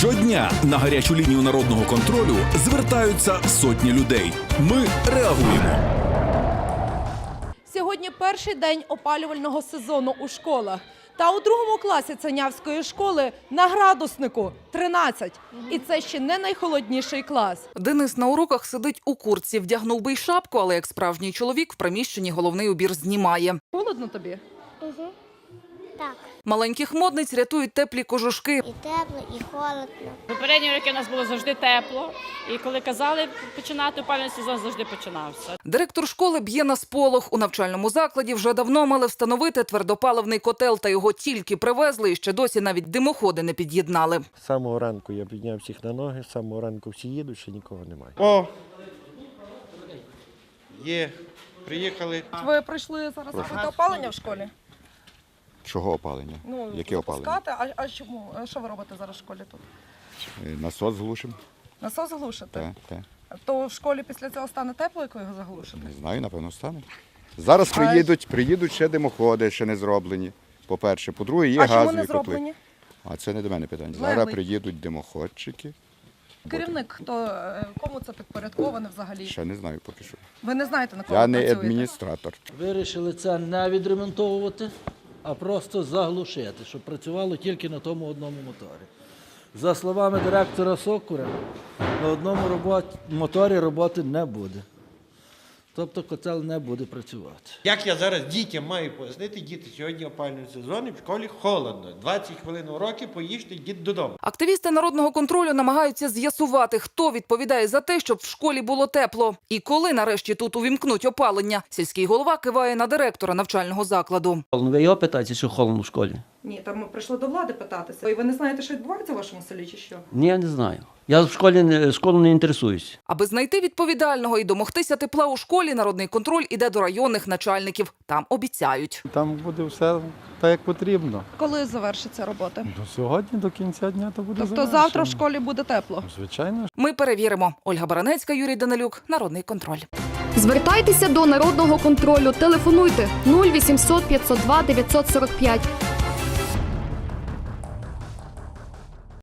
Щодня на гарячу лінію народного контролю звертаються сотні людей. Ми реагуємо. Сьогодні перший день опалювального сезону у школах. Та у другому класі Цанявської школи на градуснику 13. І це ще не найхолодніший клас. Денис на уроках сидить у куртці, вдягнув би й шапку, але як справжній чоловік в приміщенні головний убір знімає. Холодно тобі? Угу. Так. Маленьких модниць рятують теплі кожушки. І тепло, і холодно. Попередні роки у нас було завжди тепло, і коли казали починати опалювальний сезон, завжди починався. Директор школи б'є на сполох. У навчальному закладі вже давно мали встановити твердопаливний котел, та його тільки привезли і ще досі навіть димоходи не під'єднали. З самого ранку я підняв всіх на ноги, з самого ранку всі їдуть, ще нікого немає. О! Є. Приїхали. Ви прийшли зараз робити опалення в школі? Чого опалення? Ну, Яке опалення? А, а чому? Що ви робите зараз в школі тут? Е, Насос глушимо? Насос глушите? Так, так. То в школі після цього стане тепло, як ви його заглушите? Не знаю, напевно, стане. Зараз приїдуть, приїдуть ще димоходи, ще не зроблені. По-перше, по-друге, є а чому газові не котли. зроблені? А це не до мене питання. Зараз приїдуть димоходчики. Керівник, хто е, кому це підпорядковане взагалі? Ще не знаю поки що. Ви не знаєте на кого Я ви не працюєте? адміністратор. Вирішили це не відремонтовувати, а просто заглушити, щоб працювало тільки на тому одному моторі. За словами директора Сокура, на одному роботі, моторі роботи не буде. Тобто котел не буде працювати. Як я зараз дітям маю пояснити, діти сьогодні опалювальний сезон і в школі холодно. 20 хвилин уроки, поїжте, йдіть додому. Активісти народного контролю намагаються з'ясувати, хто відповідає за те, щоб в школі було тепло. І коли нарешті тут увімкнуть опалення. Сільський голова киває на директора навчального закладу. Ви його питаєте, що холодно в школі? Ні, там ми прийшли до влади питатися. І ви не знаєте, що відбувається в вашому селі, чи що? Ні, я не знаю. Я в школі не, школу не інтересуюсь. Аби знайти відповідального і домогтися тепла у школі, народний контроль іде до районних начальників. Там обіцяють. Там буде все так, як потрібно. Коли завершиться робота? До сьогодні, до кінця дня, то буде Тобто завершено. завтра в школі буде тепло. Звичайно. Ми перевіримо. Ольга Баранецька, Юрій Данилюк, Народний контроль. Звертайтеся до народного контролю. Телефонуйте 0800 502 945